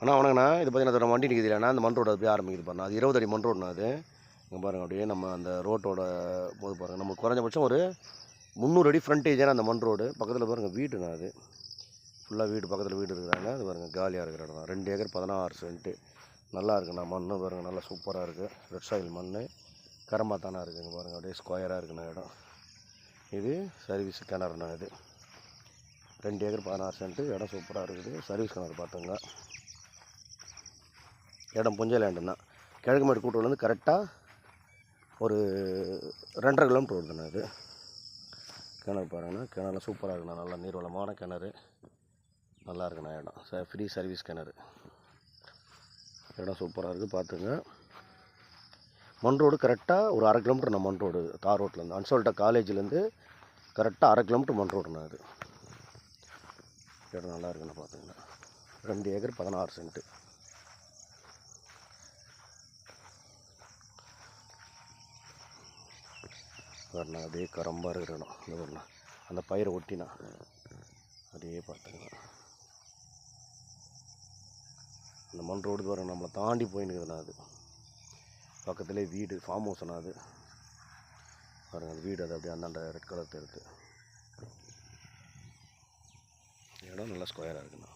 அண்ணா வணக்கண்ணா இது பார்த்தீங்கன்னா அதோட வண்டி நிற்கிது இல்லைண்ணா அந்த மண் ரோடு அப்படியே ஆரம்பிக்குது பாருங்க அது இருபது அடி மண் ரோடுண்ணா அது. இங்கே பாருங்கள் அப்படியே நம்ம அந்த ரோட்டோட போது பாருங்கள் நம்ம குறைஞ்சபட்சம் ஒரு முந்நூறு அடி ஃப்ரண்டேஜான அந்த மண் ரோடு. பக்கத்தில் பாருங்கள் வீடுண்ணா அது. ஃபுல்லாக வீடு பக்கத்தில் வீடு இருக்கிறாங்க அது பாருங்கள் காலியாக இருக்கிற இடம் தான் ரெண்டு ஏக்கர் பதினாறு சென்ட்டு. நல்லா இருக்குண்ணா மண் பாருங்கள் நல்லா சூப்பராக இருக்குது ரெட் சாயில் மண் கரம்பாத்தானா இருக்குதுங்க பாருங்கள் அப்படியே ஸ்கொயராக இருக்குண்ணா இடம். இது சர்வீஸ் கிணறுண்ணா இது. ரெண்டு ஏக்கர் பதினாறு சென்ட்டு. இடம் சூப்பராக இருக்குது. சர்வீஸ் கிணறு பார்த்துங்க இடம் புஞ்சை லேண்டுன்னா கிழக்கு மேடு கூட்டுலேருந்து கரெக்டாக ஒரு ரெண்டரை கிலோமீட்டர் வருதுண்ணா இது. கிணறு பாருங்கண்ணா. கிணறு சூப்பராக இருக்குண்ணா. நல்லா நீர்வளமான கிணறு. நல்லா இருக்குண்ணா இடம். ச ஃப்ரீ சர்வீஸ் கிணறு. இடம் சூப்பராக இருக்குது பார்த்துங்க. மண் ரோடு கரெக்டாக ஒரு அரை கிலோமீட்டர் நான் மண் ரோடு தார் ரோட்லேருந்து அன்சோல்ட்டா காலேஜ்லேருந்து கரெக்டாக அரை கிலோமீட்டர் மண் ரோடுண்ணா இது. இடம் நல்லா இருக்குண்ணா பார்த்துங்கண்ணா ரெண்டு ஏக்கர் பதினாறு சென்ட்டு வரணும் அப்படியே கரம்பாக இருக்கிற இடம். இந்த வரணும் அந்த பயிரை ஒட்டினா. அதே பார்த்துங்க அந்த மண் ரோடு வர நம்மளை தாண்டி போயின்னுக்குதுண்ணா அது. பக்கத்துலேயே வீடு ஃபார்ம் ஹவுஸ்ண்ணா அது. பாருங்கள் அந்த வீடு அது அப்படியே அந்தாண்ட ரெட் கலர் தெரியுது இடம் நல்லா ஸ்கொயராக இருக்குண்ணா.